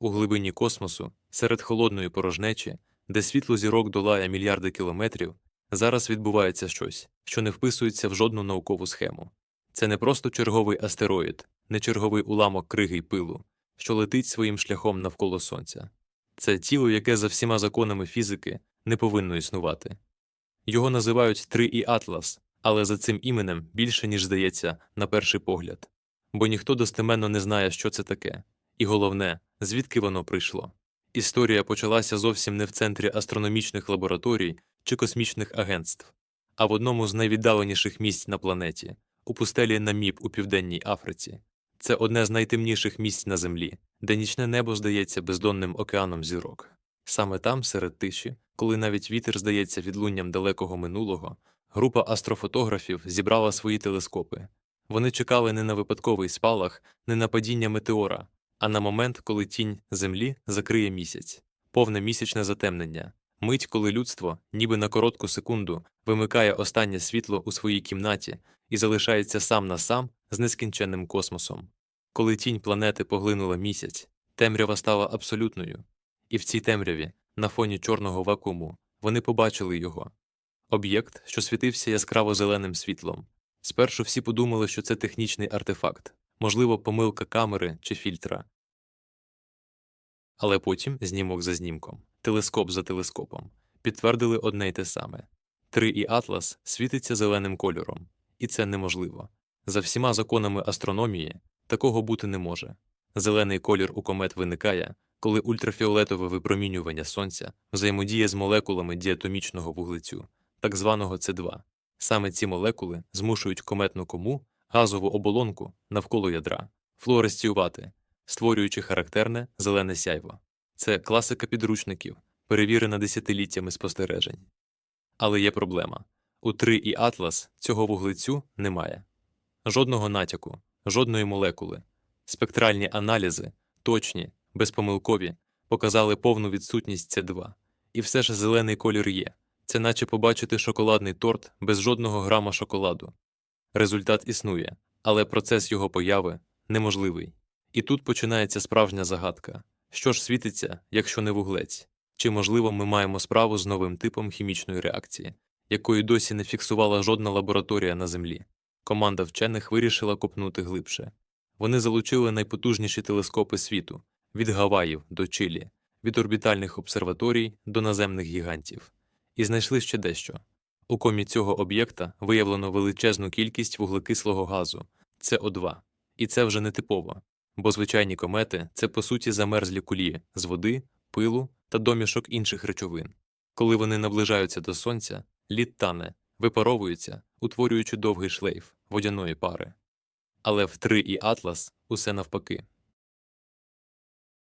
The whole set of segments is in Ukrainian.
У глибині космосу, серед холодної порожнечі, де світло зірок долає мільярди кілометрів, зараз відбувається щось, що не вписується в жодну наукову схему. Це не просто черговий астероїд, не черговий уламок криги й пилу, що летить своїм шляхом навколо Сонця. Це тіло, яке за всіма законами фізики не повинно існувати. Його називають 3І Атлас, але за цим іменем більше, ніж здається, на перший погляд. Бо ніхто достеменно не знає, що це таке. І головне, звідки воно прийшло. Історія почалася зовсім не в центрі астрономічних лабораторій чи космічних агентств, а в одному з найвіддаленіших місць на планеті у пустелі Наміб у південній Африці. Це одне з найтемніших місць на землі, де нічне небо здається бездонним океаном зірок. Саме там, серед тиші, коли навіть вітер здається відлунням далекого минулого, група астрофотографів зібрала свої телескопи. Вони чекали не на випадковий спалах, не на падіння метеора, а на момент, коли тінь Землі закриє місяць, повне місячне затемнення, мить, коли людство, ніби на коротку секунду, вимикає останнє світло у своїй кімнаті і залишається сам на сам з нескінченним космосом. Коли тінь планети поглинула місяць, темрява стала абсолютною, і в цій темряві, на фоні чорного вакууму, вони побачили його об'єкт, що світився яскраво зеленим світлом. Спершу всі подумали, що це технічний артефакт, можливо, помилка камери чи фільтра. Але потім, знімок за знімком, телескоп за телескопом, підтвердили одне й те саме. Три і Атлас світиться зеленим кольором, і це неможливо. За всіма законами астрономії такого бути не може. Зелений колір у комет виникає, коли ультрафіолетове випромінювання сонця взаємодіє з молекулами діатомічного вуглецю, так званого С2. Саме ці молекули змушують кометну кому газову оболонку навколо ядра флуоресціювати, створюючи характерне зелене сяйво. Це класика підручників, перевірена десятиліттями спостережень. Але є проблема у 3 і Атлас цього вуглецю немає. Жодного натяку, жодної молекули. Спектральні аналізи, точні, безпомилкові, показали повну відсутність С2. І все ж зелений колір є. Це наче побачити шоколадний торт без жодного грама шоколаду. Результат існує, але процес його появи неможливий. І тут починається справжня загадка що ж світиться, якщо не вуглець? Чи, можливо, ми маємо справу з новим типом хімічної реакції, якої досі не фіксувала жодна лабораторія на Землі? Команда вчених вирішила копнути глибше. Вони залучили найпотужніші телескопи світу від Гаваїв до Чилі, від орбітальних обсерваторій до наземних гігантів, і знайшли ще дещо. У комі цього об'єкта виявлено величезну кількість вуглекислого газу СО2. І це вже не типово, бо звичайні комети це по суті замерзлі кулі з води, пилу та домішок інших речовин. Коли вони наближаються до сонця, лід тане, випаровується, утворюючи довгий шлейф водяної пари. Але в 3 і Атлас усе навпаки.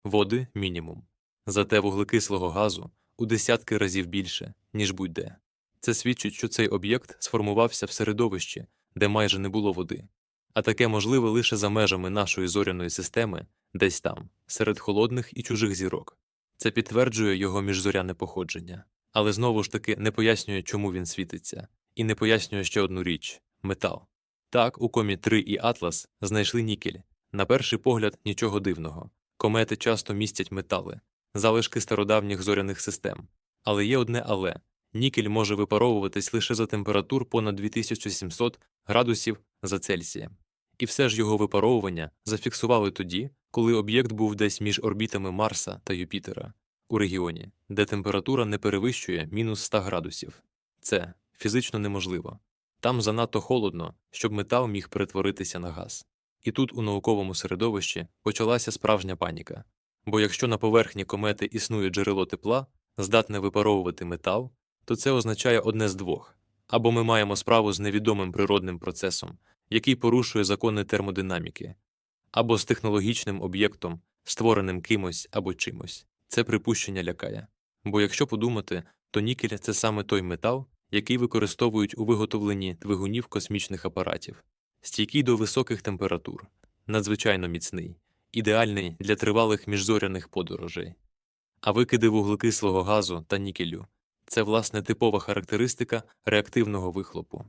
Води мінімум. Зате вуглекислого газу у десятки разів більше, ніж будь-де. Це свідчить, що цей об'єкт сформувався в середовищі, де майже не було води. А таке можливе лише за межами нашої зоряної системи, десь там, серед холодних і чужих зірок. Це підтверджує його міжзоряне походження, але знову ж таки не пояснює, чому він світиться, і не пояснює ще одну річ метал. Так, у комі 3 і Атлас знайшли нікель. На перший погляд, нічого дивного. Комети часто містять метали, залишки стародавніх зоряних систем. Але є одне але нікель може випаровуватись лише за температур понад 2700 градусів за Цельсієм. І все ж його випаровування зафіксували тоді, коли об'єкт був десь між орбітами Марса та Юпітера, у регіоні, де температура не перевищує мінус 100 градусів. Це фізично неможливо. Там занадто холодно, щоб метал міг перетворитися на газ. І тут у науковому середовищі почалася справжня паніка. Бо якщо на поверхні комети існує джерело тепла, здатне випаровувати метал, то це означає одне з двох або ми маємо справу з невідомим природним процесом, який порушує закони термодинаміки, або з технологічним об'єктом, створеним кимось або чимось. Це припущення лякає. Бо якщо подумати, то нікель це саме той метал, який використовують у виготовленні двигунів космічних апаратів, стійкий до високих температур, надзвичайно міцний, ідеальний для тривалих міжзоряних подорожей. А викиди вуглекислого газу та нікелю це власне типова характеристика реактивного вихлопу.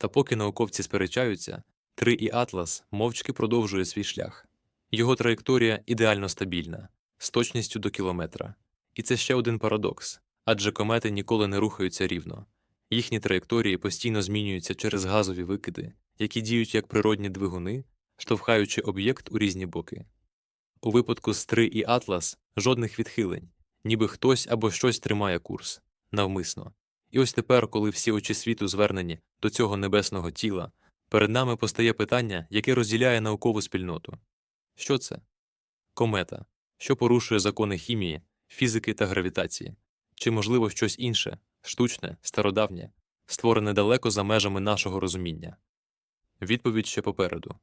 Та поки науковці сперечаються, 3 і Атлас мовчки продовжує свій шлях. Його траєкторія ідеально стабільна, з точністю до кілометра. І це ще один парадокс адже комети ніколи не рухаються рівно. Їхні траєкторії постійно змінюються через газові викиди, які діють як природні двигуни, штовхаючи об'єкт у різні боки. У випадку з 3 і Атлас жодних відхилень, ніби хтось або щось тримає курс навмисно. І ось тепер, коли всі очі світу звернені до цього небесного тіла, перед нами постає питання, яке розділяє наукову спільноту. Що це? Комета, що порушує закони хімії, фізики та гравітації, чи, можливо, щось інше, штучне, стародавнє, створене далеко за межами нашого розуміння? Відповідь ще попереду.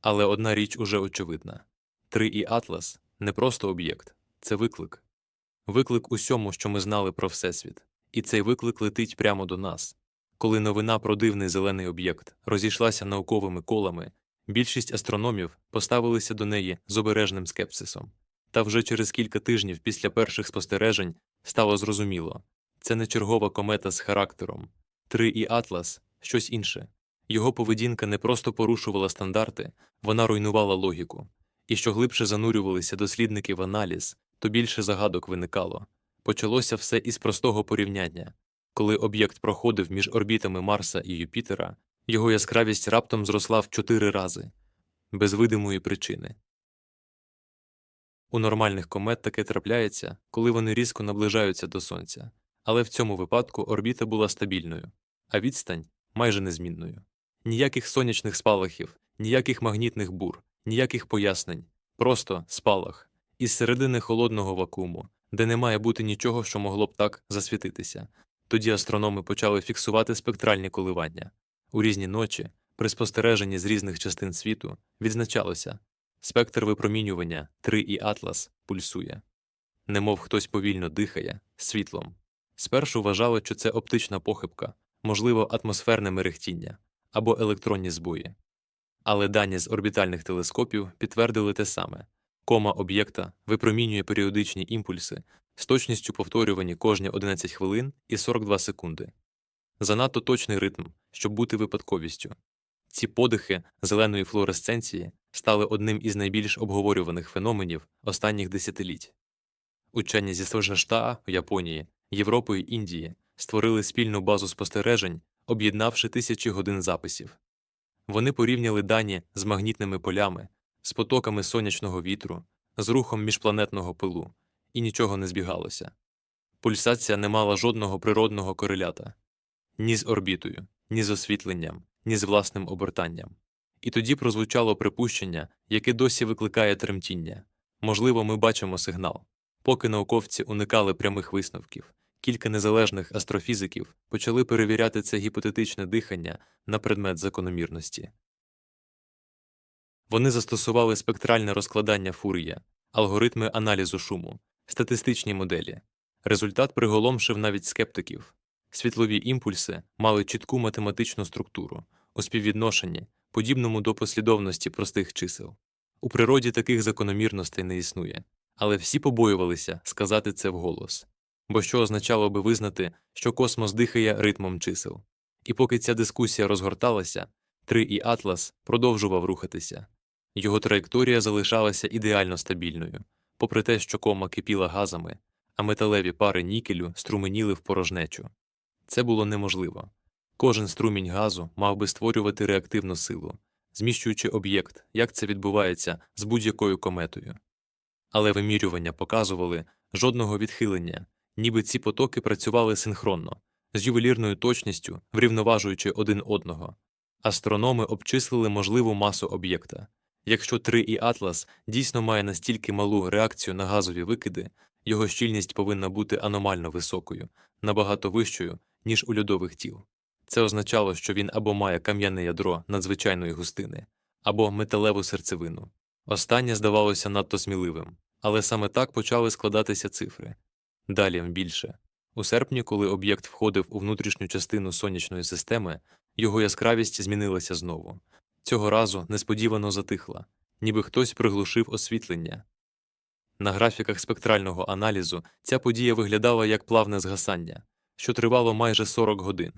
Але одна річ уже очевидна Три і Атлас не просто об'єкт, це виклик. Виклик усьому, що ми знали про Всесвіт. І цей виклик летить прямо до нас. Коли новина про дивний зелений об'єкт розійшлася науковими колами, більшість астрономів поставилися до неї з обережним скепсисом. Та вже через кілька тижнів після перших спостережень стало зрозуміло це не чергова комета з характером. Три і Атлас щось інше. Його поведінка не просто порушувала стандарти, вона руйнувала логіку. І що глибше занурювалися дослідники в аналіз, то більше загадок виникало. Почалося все із простого порівняння. Коли об'єкт проходив між орбітами Марса і Юпітера, його яскравість раптом зросла в чотири рази, без видимої причини. У нормальних комет таке трапляється, коли вони різко наближаються до Сонця, але в цьому випадку орбіта була стабільною, а відстань майже незмінною. Ніяких сонячних спалахів, ніяких магнітних бур, ніяких пояснень, просто спалах із середини холодного вакууму, де не має бути нічого, що могло б так засвітитися. Тоді астрономи почали фіксувати спектральні коливання. У різні ночі, при спостереженні з різних частин світу, відзначалося спектр випромінювання 3 і Атлас пульсує, немов хтось повільно дихає світлом. Спершу вважали, що це оптична похибка, можливо, атмосферне мерехтіння або електронні збої. Але дані з орбітальних телескопів підтвердили те саме кома об'єкта випромінює періодичні імпульси з точністю повторювані кожні 11 хвилин і 42 секунди. Занадто точний ритм, щоб бути випадковістю. Ці подихи зеленої флуоресценції стали одним із найбільш обговорюваних феноменів останніх десятиліть. Учені зі в Японії, Європи і Індії створили спільну базу спостережень, об'єднавши тисячі годин записів. Вони порівняли дані з магнітними полями, з потоками сонячного вітру, з рухом міжпланетного пилу, і нічого не збігалося. Пульсація не мала жодного природного корелята ні з орбітою, ні з освітленням, ні з власним обертанням. І тоді прозвучало припущення, яке досі викликає тремтіння можливо, ми бачимо сигнал. Поки науковці уникали прямих висновків, кілька незалежних астрофізиків почали перевіряти це гіпотетичне дихання на предмет закономірності. Вони застосували спектральне розкладання Фур'є, алгоритми аналізу шуму, статистичні моделі. Результат приголомшив навіть скептиків. Світлові імпульси мали чітку математичну структуру у співвідношенні, подібному до послідовності простих чисел. У природі таких закономірностей не існує, але всі побоювалися сказати це вголос, бо що означало би визнати, що космос дихає ритмом чисел. І поки ця дискусія розгорталася, Три і Атлас продовжував рухатися. Його траєкторія залишалася ідеально стабільною, попри те, що кома кипіла газами, а металеві пари нікелю струменіли в порожнечу. Це було неможливо. Кожен струмінь газу мав би створювати реактивну силу, зміщуючи об'єкт, як це відбувається з будь-якою кометою. Але вимірювання показували жодного відхилення, ніби ці потоки працювали синхронно, з ювелірною точністю, врівноважуючи один одного. Астрономи обчислили можливу масу об'єкта. Якщо 3 і Атлас дійсно має настільки малу реакцію на газові викиди, його щільність повинна бути аномально високою, набагато вищою, ніж у льодових тіл. Це означало, що він або має кам'яне ядро надзвичайної густини, або металеву серцевину. Останнє здавалося надто сміливим, але саме так почали складатися цифри. Далі більше. У серпні, коли об'єкт входив у внутрішню частину сонячної системи, його яскравість змінилася знову. Цього разу несподівано затихла, ніби хтось приглушив освітлення. На графіках спектрального аналізу ця подія виглядала як плавне згасання, що тривало майже 40 годин.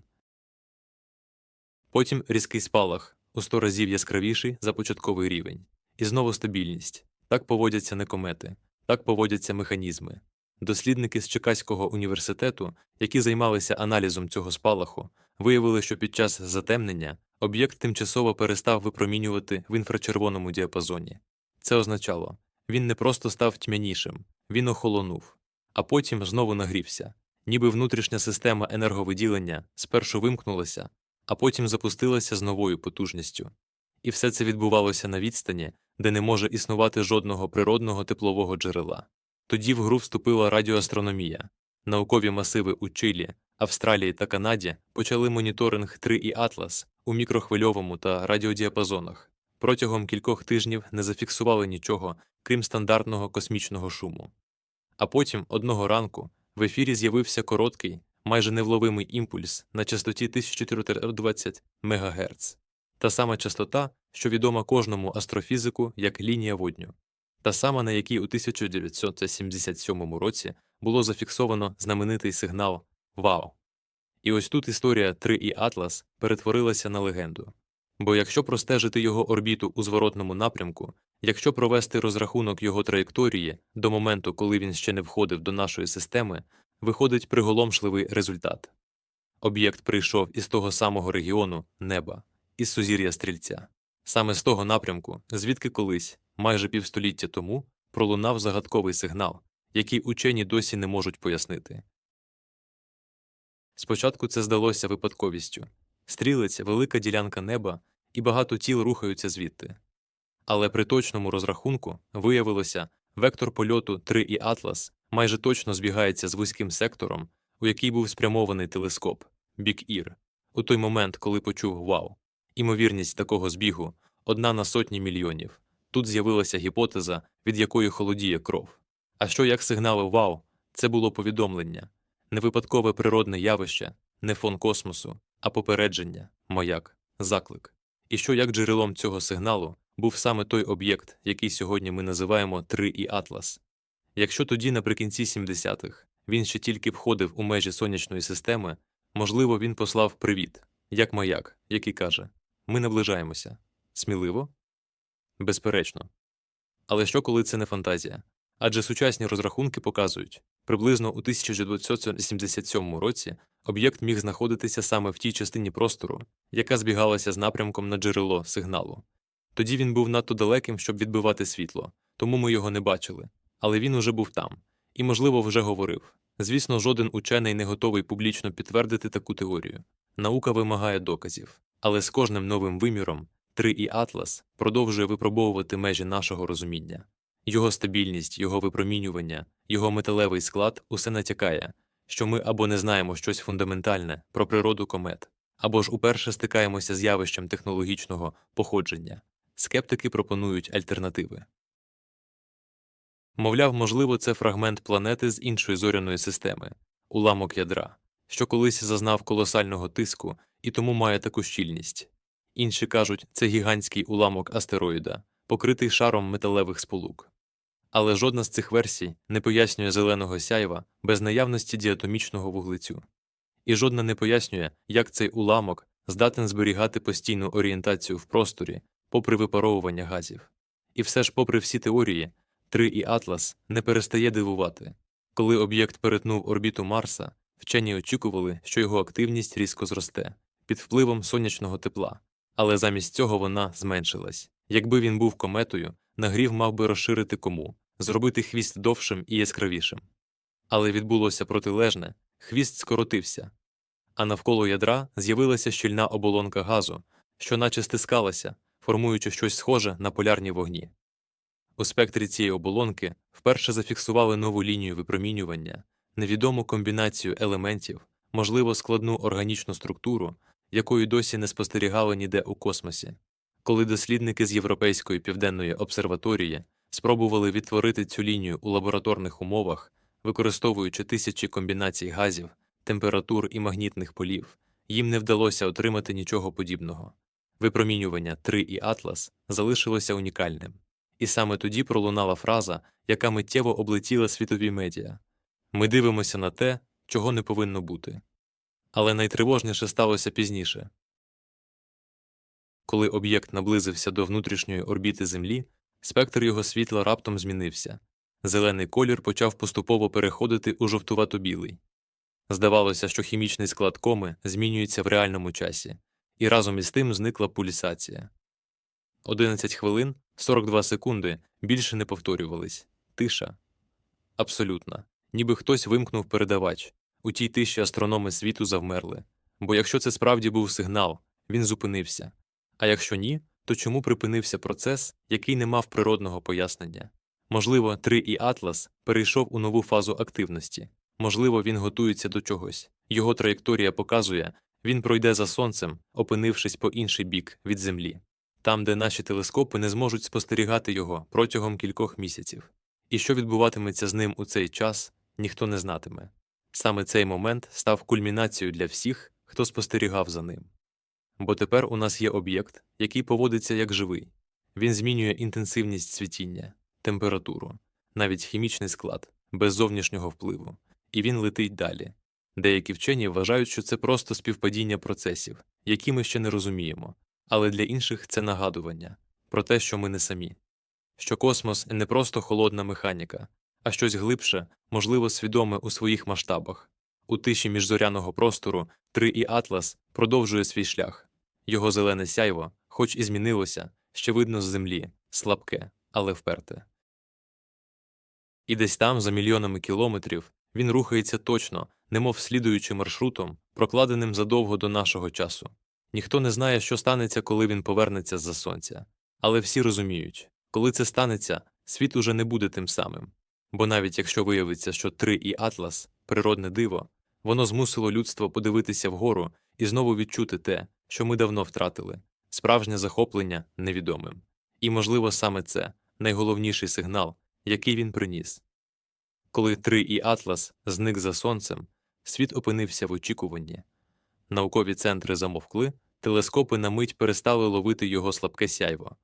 Потім різкий спалах у 100 разів яскравіший за початковий рівень, І знову стабільність. Так поводяться не комети, так поводяться механізми. Дослідники з Чикаського університету, які займалися аналізом цього спалаху, виявили, що під час затемнення об'єкт тимчасово перестав випромінювати в інфрачервоному діапазоні. Це означало, він не просто став тьмянішим, він охолонув, а потім знову нагрівся, ніби внутрішня система енерговиділення спершу вимкнулася, а потім запустилася з новою потужністю. І все це відбувалося на відстані, де не може існувати жодного природного теплового джерела. Тоді в гру вступила радіоастрономія. Наукові масиви у Чилі, Австралії та Канаді почали моніторинг 3 і Атлас у мікрохвильовому та радіодіапазонах. Протягом кількох тижнів не зафіксували нічого, крім стандартного космічного шуму. А потім, одного ранку, в ефірі з'явився короткий, майже невловимий імпульс на частоті 1420 МГц. Та сама частота, що відома кожному астрофізику як лінія водню, та сама, на якій у 1977 році було зафіксовано знаменитий сигнал Вау. І ось тут історія 3 і Атлас перетворилася на легенду. Бо якщо простежити його орбіту у зворотному напрямку, якщо провести розрахунок його траєкторії до моменту, коли він ще не входив до нашої системи, виходить приголомшливий результат. Об'єкт прийшов із того самого регіону неба, із сузір'я стрільця, саме з того напрямку, звідки колись, майже півстоліття тому, пролунав загадковий сигнал, який учені досі не можуть пояснити. Спочатку це здалося випадковістю стрілець, велика ділянка неба, і багато тіл рухаються звідти. Але при точному розрахунку виявилося, вектор польоту 3 і Атлас майже точно збігається з вузьким сектором, у який був спрямований телескоп Бік Ір, у той момент, коли почув вау. Імовірність такого збігу одна на сотні мільйонів. Тут з'явилася гіпотеза, від якої холодіє кров. А що як сигнали вау, це було повідомлення, не випадкове природне явище, не фон космосу, а попередження, маяк, заклик. І що як джерелом цього сигналу був саме той об'єкт, який сьогодні ми називаємо 3 і Атлас. Якщо тоді, наприкінці 70-х, він ще тільки входив у межі сонячної системи, можливо, він послав привіт, як маяк, який каже Ми наближаємося. Сміливо? Безперечно. Але що коли це не фантазія? Адже сучасні розрахунки показують, приблизно у 1977 році об'єкт міг знаходитися саме в тій частині простору, яка збігалася з напрямком на джерело сигналу. Тоді він був надто далеким, щоб відбивати світло, тому ми його не бачили. Але він уже був там і, можливо, вже говорив. Звісно, жоден учений не готовий публічно підтвердити таку теорію. Наука вимагає доказів, але з кожним новим виміром 3 і Атлас продовжує випробовувати межі нашого розуміння. Його стабільність, його випромінювання, його металевий склад усе натякає, що ми або не знаємо щось фундаментальне про природу комет, або ж уперше стикаємося з явищем технологічного походження. Скептики пропонують альтернативи. Мовляв, можливо, це фрагмент планети з іншої зоряної системи, уламок ядра, що колись зазнав колосального тиску і тому має таку щільність. Інші кажуть, це гігантський уламок астероїда, покритий шаром металевих сполук. Але жодна з цих версій не пояснює зеленого сяйва без наявності діатомічного вуглецю. І жодна не пояснює, як цей уламок здатен зберігати постійну орієнтацію в просторі, попри випаровування газів. І все ж, попри всі теорії, 3 і Атлас не перестає дивувати. Коли об'єкт перетнув орбіту Марса, вчені очікували, що його активність різко зросте під впливом сонячного тепла, але замість цього вона зменшилась. Якби він був кометою, нагрів мав би розширити кому, зробити хвіст довшим і яскравішим. Але відбулося протилежне хвіст скоротився, а навколо ядра з'явилася щільна оболонка газу, що наче стискалася, формуючи щось схоже на полярні вогні. У спектрі цієї оболонки вперше зафіксували нову лінію випромінювання, невідому комбінацію елементів, можливо, складну органічну структуру, якої досі не спостерігали ніде у космосі. Коли дослідники з Європейської південної обсерваторії спробували відтворити цю лінію у лабораторних умовах, використовуючи тисячі комбінацій газів, температур і магнітних полів, їм не вдалося отримати нічого подібного. Випромінювання 3 і Атлас залишилося унікальним. І саме тоді пролунала фраза, яка миттєво облетіла світові медіа ми дивимося на те, чого не повинно бути. Але найтривожніше сталося пізніше. Коли об'єкт наблизився до внутрішньої орбіти Землі, Спектр його світла раптом змінився. Зелений колір почав поступово переходити у жовтувато-білий. Здавалося, що хімічний склад коми змінюється в реальному часі, і разом із тим зникла пульсація. 11 хвилин 42 секунди більше не повторювались. Тиша. Абсолютна. Ніби хтось вимкнув передавач. У тій тиші астрономи світу завмерли. Бо якщо це справді був сигнал, він зупинився. А якщо ні, то чому припинився процес, який не мав природного пояснення? Можливо, 3 і Атлас перейшов у нову фазу активності. Можливо, він готується до чогось. Його траєкторія показує, він пройде за сонцем, опинившись по інший бік від Землі, там, де наші телескопи не зможуть спостерігати його протягом кількох місяців. І що відбуватиметься з ним у цей час, ніхто не знатиме. Саме цей момент став кульмінацією для всіх, хто спостерігав за ним. Бо тепер у нас є об'єкт, який поводиться як живий. Він змінює інтенсивність світіння, температуру, навіть хімічний склад, без зовнішнього впливу, і він летить далі. Деякі вчені вважають, що це просто співпадіння процесів, які ми ще не розуміємо, але для інших це нагадування про те, що ми не самі, що космос не просто холодна механіка, а щось глибше, можливо, свідоме у своїх масштабах. У тиші міжзоряного простору 3 і Атлас продовжує свій шлях. Його зелене сяйво, хоч і змінилося, ще видно з землі, слабке, але вперте. І десь там, за мільйонами кілометрів, він рухається точно, немов слідуючи маршрутом, прокладеним задовго до нашого часу. Ніхто не знає, що станеться, коли він повернеться з-за сонця. Але всі розуміють, коли це станеться, світ уже не буде тим самим. Бо навіть якщо виявиться, що 3 і Атлас природне диво, воно змусило людство подивитися вгору і знову відчути те, що ми давно втратили справжнє захоплення невідомим. І, можливо, саме це найголовніший сигнал, який він приніс. Коли 3 і Атлас зник за сонцем, світ опинився в очікуванні. Наукові центри замовкли, телескопи на мить перестали ловити його слабке сяйво.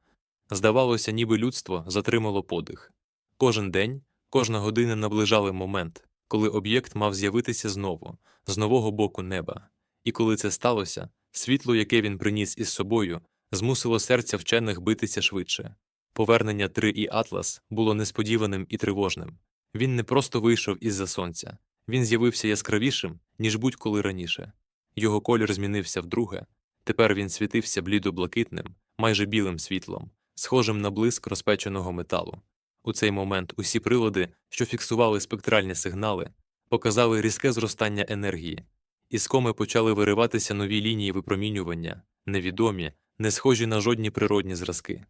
Здавалося, ніби людство затримало подих. Кожен день, кожна година наближали момент, коли об'єкт мав з'явитися знову, з нового боку неба. І коли це сталося, світло, яке він приніс із собою, змусило серця вчених битися швидше. Повернення 3 і Атлас було несподіваним і тривожним. Він не просто вийшов із-за сонця, він з'явився яскравішим, ніж будь-коли раніше. Його колір змінився вдруге. Тепер він світився блідо-блакитним, майже білим світлом, схожим на блиск розпеченого металу. У цей момент усі прилади, що фіксували спектральні сигнали, показали різке зростання енергії. Із коми почали вириватися нові лінії випромінювання, невідомі, не схожі на жодні природні зразки.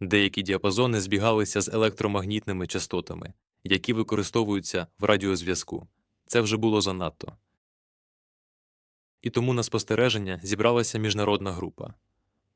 Деякі діапазони збігалися з електромагнітними частотами, які використовуються в радіозв'язку. Це вже було занадто. І тому на спостереження зібралася міжнародна група.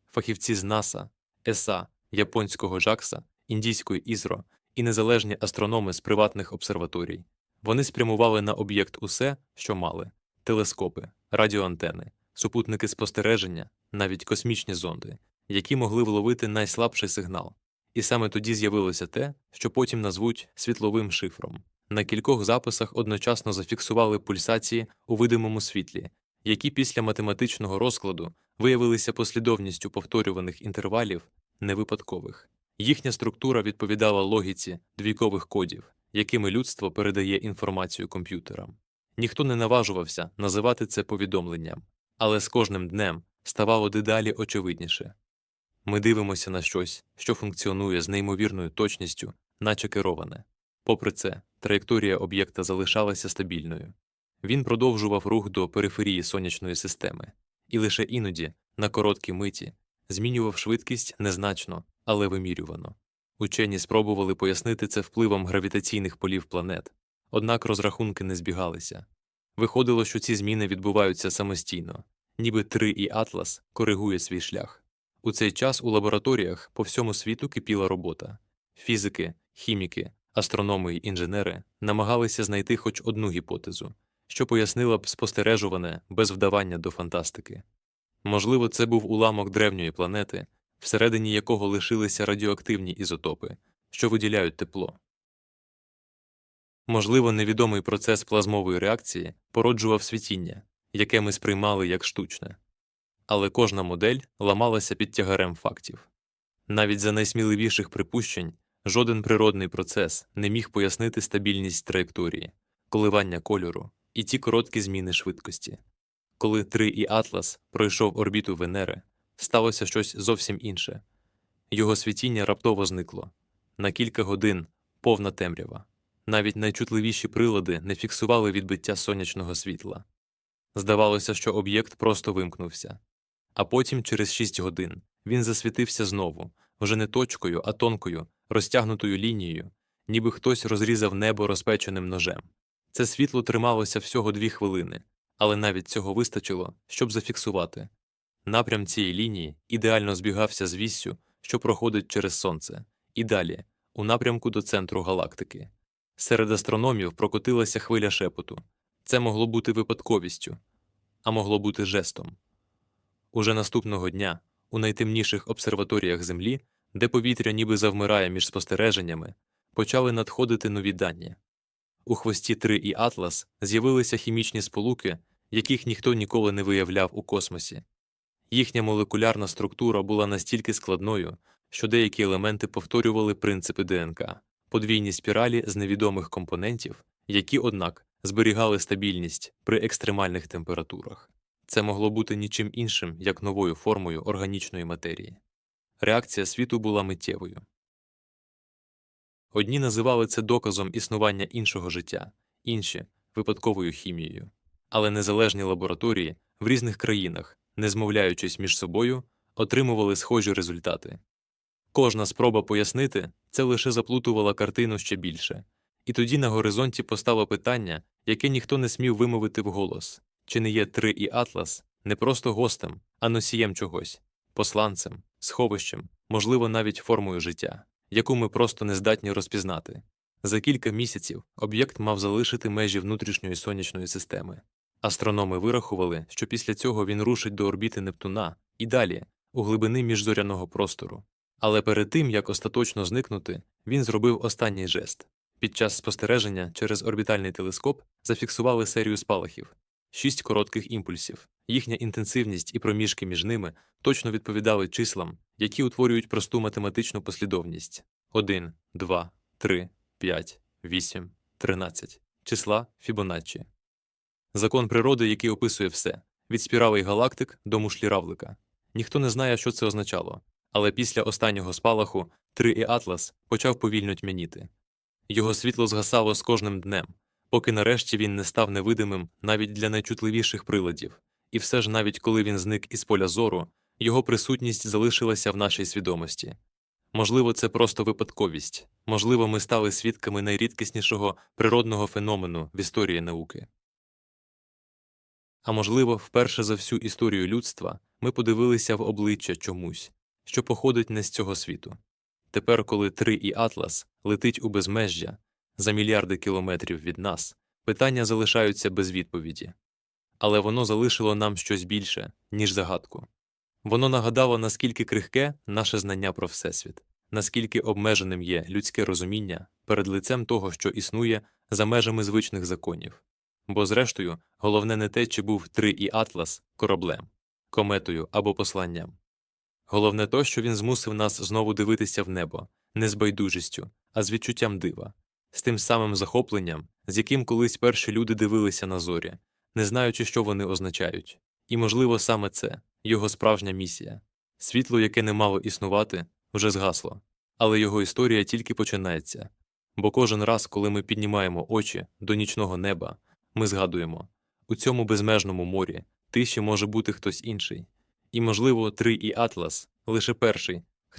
Фахівці з НАСА, ЕСА, японського ЖАКСа, індійської ІЗРО і незалежні астрономи з приватних обсерваторій. Вони спрямували на об'єкт усе, що мали телескопи, радіоантени, супутники спостереження, навіть космічні зонди, які могли вловити найслабший сигнал. І саме тоді з'явилося те, що потім назвуть світловим шифром. На кількох записах одночасно зафіксували пульсації у видимому світлі, які після математичного розкладу виявилися послідовністю повторюваних інтервалів невипадкових. Їхня структура відповідала логіці двійкових кодів, якими людство передає інформацію комп'ютерам. Ніхто не наважувався називати це повідомленням, але з кожним днем ставало дедалі очевидніше. Ми дивимося на щось, що функціонує з неймовірною точністю, наче кероване. Попри це, траєкторія об'єкта залишалася стабільною. Він продовжував рух до периферії сонячної системи, і лише іноді, на короткі миті, змінював швидкість незначно, але вимірювано. Учені спробували пояснити це впливом гравітаційних полів планет, однак розрахунки не збігалися. Виходило, що ці зміни відбуваються самостійно, ніби 3 і Атлас коригує свій шлях. У цей час у лабораторіях по всьому світу кипіла робота. Фізики, хіміки, астрономи й інженери намагалися знайти хоч одну гіпотезу, що пояснила б спостережуване без вдавання до фантастики. Можливо, це був уламок древньої планети, всередині якого лишилися радіоактивні ізотопи, що виділяють тепло. Можливо, невідомий процес плазмової реакції породжував світіння, яке ми сприймали як штучне, але кожна модель ламалася під тягарем фактів. Навіть за найсміливіших припущень жоден природний процес не міг пояснити стабільність траєкторії, коливання кольору і ті короткі зміни швидкості. Коли 3 і Атлас пройшов орбіту Венери, сталося щось зовсім інше. Його світіння раптово зникло. На кілька годин повна темрява. Навіть найчутливіші прилади не фіксували відбиття сонячного світла. Здавалося, що об'єкт просто вимкнувся. А потім, через 6 годин, він засвітився знову, вже не точкою, а тонкою, розтягнутою лінією, ніби хтось розрізав небо розпеченим ножем. Це світло трималося всього дві хвилини, але навіть цього вистачило, щоб зафіксувати. Напрям цієї лінії ідеально збігався з віссю, що проходить через сонце, і далі, у напрямку до центру галактики. Серед астрономів прокотилася хвиля шепоту. Це могло бути випадковістю, а могло бути жестом. Уже наступного дня, у найтемніших обсерваторіях Землі, де повітря ніби завмирає між спостереженнями, почали надходити нові дані. У хвості 3 і Атлас з'явилися хімічні сполуки, яких ніхто ніколи не виявляв у космосі. Їхня молекулярна структура була настільки складною, що деякі елементи повторювали принципи ДНК, подвійні спіралі з невідомих компонентів, які, однак, зберігали стабільність при екстремальних температурах. Це могло бути нічим іншим, як новою формою органічної матерії. Реакція світу була миттєвою. Одні називали це доказом існування іншого життя, інші випадковою хімією. Але незалежні лабораторії в різних країнах, не змовляючись між собою, отримували схожі результати. Кожна спроба пояснити це лише заплутувала картину ще більше, і тоді на горизонті постало питання, яке ніхто не смів вимовити вголос чи не є три і Атлас не просто гостем, а носієм чогось, посланцем, сховищем, можливо, навіть формою життя, яку ми просто не здатні розпізнати. За кілька місяців об'єкт мав залишити межі внутрішньої сонячної системи. Астрономи вирахували, що після цього він рушить до орбіти Нептуна і далі, у глибини міжзоряного простору. Але перед тим, як остаточно зникнути, він зробив останній жест. Під час спостереження через орбітальний телескоп зафіксували серію спалахів, шість коротких імпульсів. Їхня інтенсивність і проміжки між ними точно відповідали числам, які утворюють просту математичну послідовність 1, 2, 3, 5, 8, 13. числа Фібоначчі. Закон природи, який описує все від спіралей галактик до мушлі равлика. Ніхто не знає, що це означало, але після останнього спалаху 3 і Атлас почав повільно тьмяніти. Його світло згасало з кожним днем, поки нарешті він не став невидимим навіть для найчутливіших приладів, і все ж навіть коли він зник із поля зору, його присутність залишилася в нашій свідомості. Можливо, це просто випадковість, можливо, ми стали свідками найрідкіснішого природного феномену в історії науки. А можливо, вперше за всю історію людства ми подивилися в обличчя чомусь, що походить не з цього світу. Тепер, коли три і Атлас летить у безмежжя за мільярди кілометрів від нас, питання залишаються без відповіді. Але воно залишило нам щось більше, ніж загадку. Воно нагадало, наскільки крихке наше знання про Всесвіт, наскільки обмеженим є людське розуміння перед лицем того, що існує за межами звичних законів. Бо, зрештою, головне не те, чи був три і Атлас кораблем, кометою або посланням. Головне то, що він змусив нас знову дивитися в небо, не з байдужістю, а з відчуттям дива, з тим самим захопленням, з яким колись перші люди дивилися на зорі, не знаючи, що вони означають. І, можливо, саме це його справжня місія. Світло, яке не мало існувати, вже згасло, але його історія тільки починається. Бо кожен раз, коли ми піднімаємо очі до нічного неба, ми згадуємо у цьому безмежному морі тиші може бути хтось інший. І, можливо, три і Атлас лише перший